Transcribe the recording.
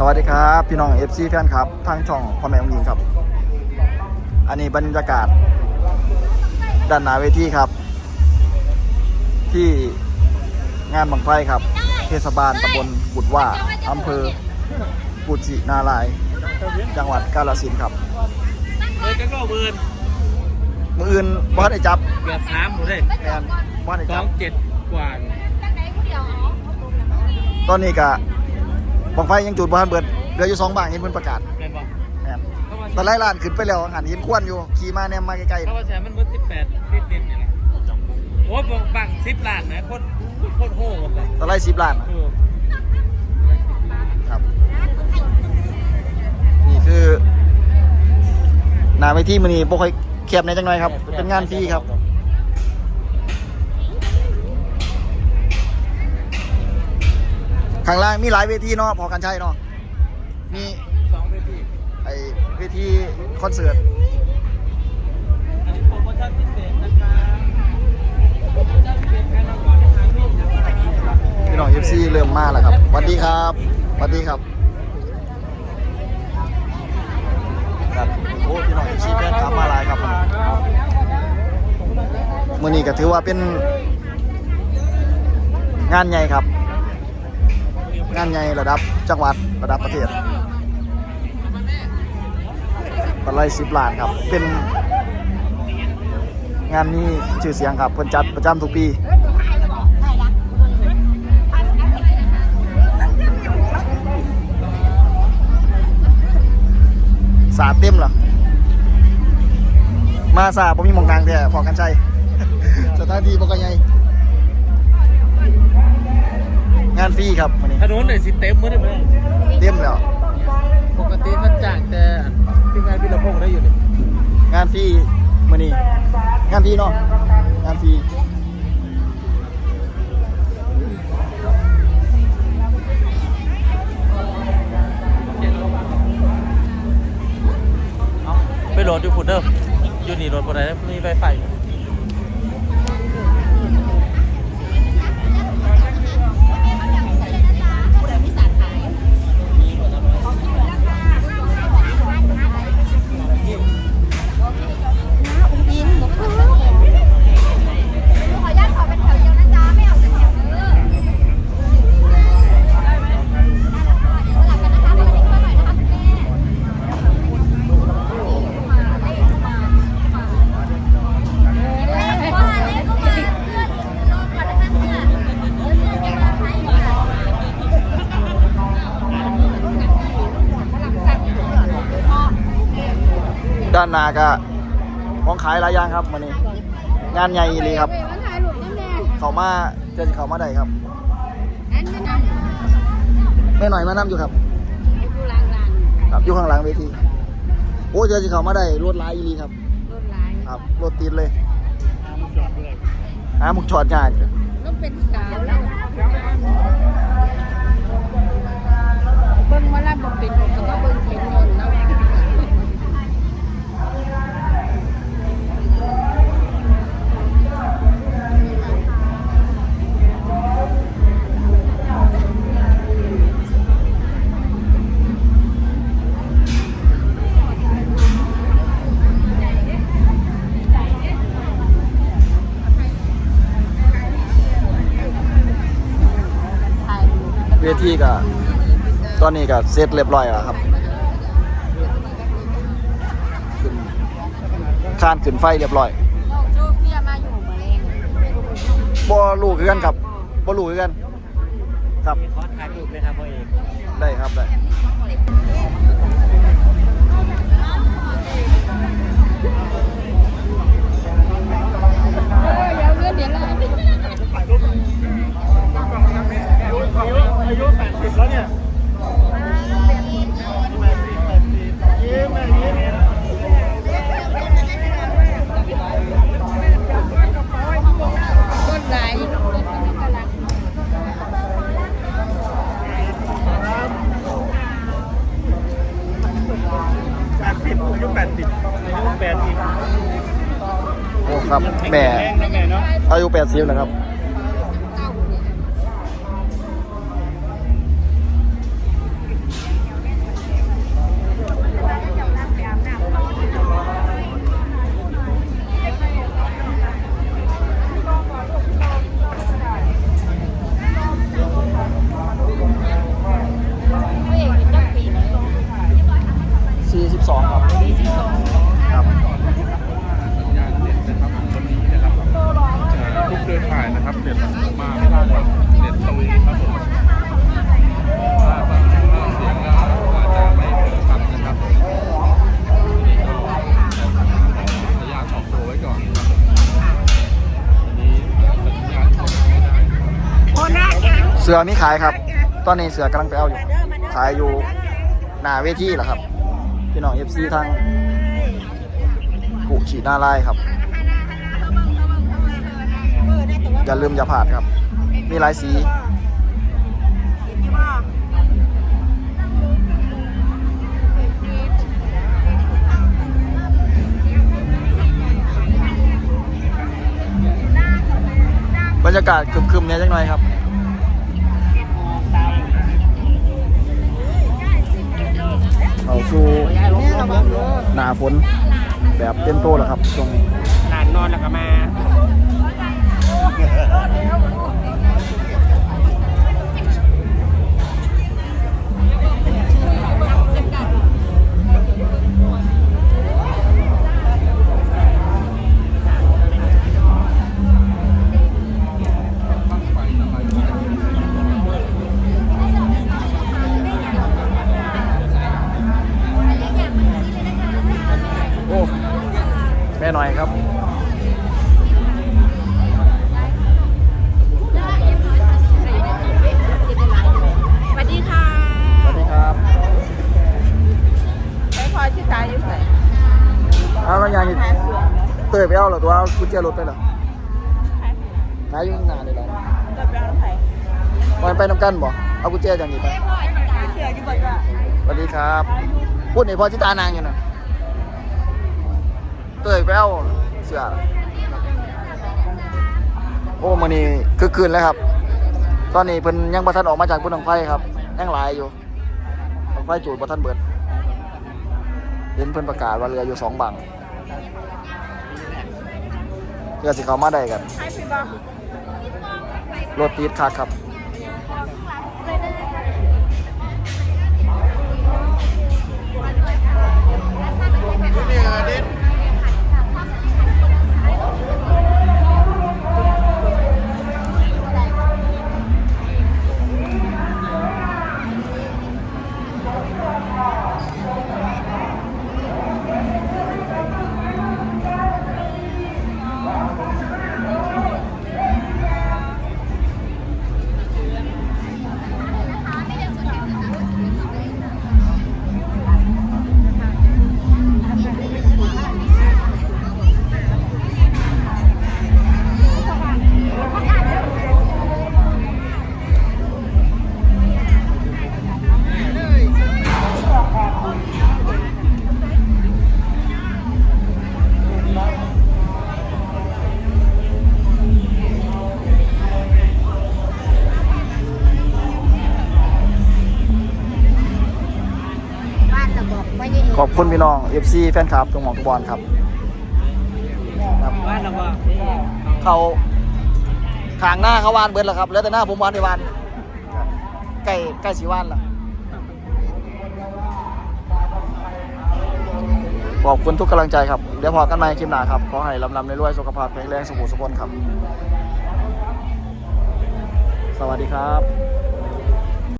สวัสดีครับ พี่น้อง FC แฟนครับ ทางช่องพ่อแม่องยิงครับ อันนี้บรรยากาศ ด้านหน้าเวทีครับ ที่งานบังไฟครับ เทศบาลตำบลกุดว่าอำเภอกุจินารายณ์จังหวัดกาฬสินธุ์ครับเลยจักรโลเบิร์นมืออื่นบ้านไอ้จับเกือบสามหมดเลยแมนบ้านไอ้สอจับงเจ็ดกว่า ตอนนี้กะ บังไฟยังจุดบ้านเบิดเหลืออยู่สองบางเห็นเพิ่นประกาศแม่นบอกแมนเขาว่าตอนไล่ลานขึ้นไปแล้วหันเห็นควนอยู่ขี่มาแนมมาไกลเขาว่าแสนมันเบิร์สิบแปดนิดนิดๆเนี่ยนะโอ้ยบอกบังสิบล้านนะโคตรโคตรโหดเลยๆตอนไล่สิบล้านเออครับ นี่คือหนาไปที่มันนี่บ่ค่อยแคบในจังหน่อยครับ เป็นงานฟรีครับ ข้างล่างมีหลายเวทีเนาะพอกันใช่เนาะมีสองเวทีไอเวทีคอนเสิร์ตอันนี้โปรโมชั่นพิเศษนะคะโปรโมชั่นพิเศษแค่เราก่อนนะคะพี่น้องเอฟซีเริ่มมาแล้วครับสวัสดีครับสวัสดีครับครับโอ้พี่น้องเอฟซีแฟนคลับมาหลายครับมื่อนี้ก็ถือว่าเป็นงานใหญ่ครับ งานใหญ่ระดับจังหวัดระดับประเทศตะไลสิบล้านครับ เป็น งานนี้ชื่อเสียงครับเพิ่นจัดประจำทุกปีสาเต็มเหรอ มาสาบ่มีหมองนางแท้พอกันใช่สถานที่บ่กันให งานฟรีครับวันนี้ถนนเลยสิเต็มหมดเลยมั้ยเต็มแล้ว ปกติมันจ้างแต่ทีมงานพิรพงษ์ได้อยู่นี่งานฟรีมื้อนี้งานฟรีเนาะงานฟรีไปโหลดอยู่ฟุตเดอร์อยู่นี่โหลดบนไหนมีไฟไฟข ด้านหน้าก็ของขายหลายอย่างครับมื้อนี้ งานใหญ่อีหลีครับมันถ่าแน่เข้ามาเจอเขามาได้ครับอันนั้นนะแม่หน่อยมานำอยู่ครับไอ้กูลางลางครับอยู่ข้างหลังเวทีโอ้เจอสิเขามาได้รถหลายอีลีครับรถลายครับรถติดเลยหามุกจอดยากต้องเป็นสาวแล้ว ทีก็ตอนนี้ก็เสร็จเรียบร้อยแล้วครับขึ้นคานขึ้นไฟเรียบร้อยน้องโจเฟียมาอยู่หัวแรงบ่รู้คือกันครับบ่รู้คือกัน ครับขอถ่ายรูปเลยครับพ่อเอกได้ครับได้เดี๋ อายุ80แล้วครับ สือมีขายครับ ตอนนี้เสือกำลังไปเอาอยู่ ขายอยู่หน้าเวทีแหละครับพี่น้องเอฟซีทางกุฉีดหน้าไล่ครับอย่าลืมอย่าผาดครับ มีหลายสีบรรยากาศคึมๆเนี่ยจังหน่อยครับ เข้าสู่หน้าฝนแบบเต็มโตแล้วครับช่วงนี้หลานนอนแล้วก็มา อาเรอตัวเอากุญแจรถไปเหรอหาอยู่ข้างหน้าเลยเหรอเดินไปเอาไผ่วันไปน้ำกันบ่เอากุญแจอย่างนี้ไปเสืออยู่บนว่าสวัสดีครับ พูดในพอชิตานางอยู่นะเตยไปเอาเสือโอ้มันนี่คือคืนแล้วครับ ตอนนี้เพิ่นยังบ่ทันออกมาจากพุ่นหนองไฟครับยังหลายอยู่หนองไฟจูดบ่ทันเบิด เห็นเพิ่นประกาศว่าเรืออยู่สองบัง เรือสิเข้ามาได้กันให้พี่บอกรถติดคักครับบ้ คุณพี่น้อง FC แฟนคลับทุกหมองทุกบอลครับครับ บ้านเราบอกเขาขางหน้าเขาวานเบิดแล้วครับเหลือแต่หน้าผมวานในวานใกล้ใกล้สีวานแล้วขอบคุณทุกกำลังใจครับ เดี๋ยวพอกันใหม่คลิปหน้าครับ ขอให้ลำลำรวยๆสุขภาพแข็งแรงสุขสุขภาพครับ สวัสดีครับ